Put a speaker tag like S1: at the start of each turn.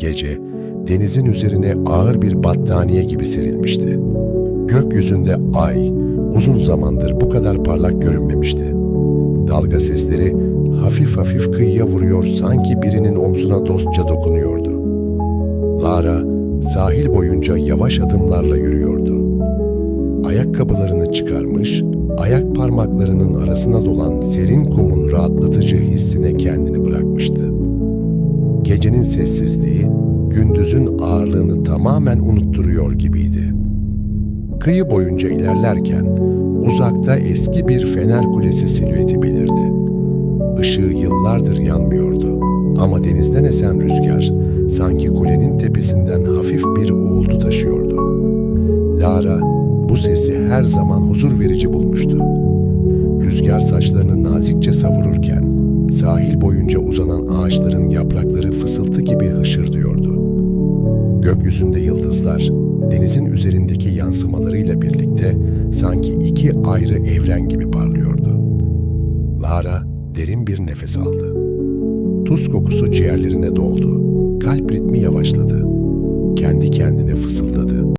S1: Gece, denizin üzerine ağır bir battaniye gibi serilmişti. Gökyüzünde ay, uzun zamandır bu kadar parlak görünmemişti. Dalga sesleri hafif hafif kıyıya vuruyor sanki birinin omzuna dostça dokunuyordu. Lara sahil boyunca yavaş adımlarla yürüyordu. Ayakkabılarını çıkarmış, ayak parmaklarının arasına dolan serin kumun rahatlatıcı hissine. Gecenin sessizliği, gündüzün ağırlığını tamamen unutturuyor gibiydi. Kıyı boyunca ilerlerken uzakta eski bir fener kulesi silüeti belirdi. Işığı yıllardır yanmıyordu ama denizden esen rüzgar sanki kulenin tepesinden hafif bir uğultu taşıyordu. Lara bu sesi her zaman huzur verici bulmuştu. Rüzgar saçlarını nazikçe savururken sahil boyunca uzanan ağaçların yaprakları hışırdıyordu. Gökyüzünde yıldızlar denizin üzerindeki yansımalarıyla birlikte sanki iki ayrı evren gibi parlıyordu. Lara derin bir nefes aldı. Tuz kokusu ciğerlerine doldu. Kalp ritmi yavaşladı. Kendi kendine fısıldadı.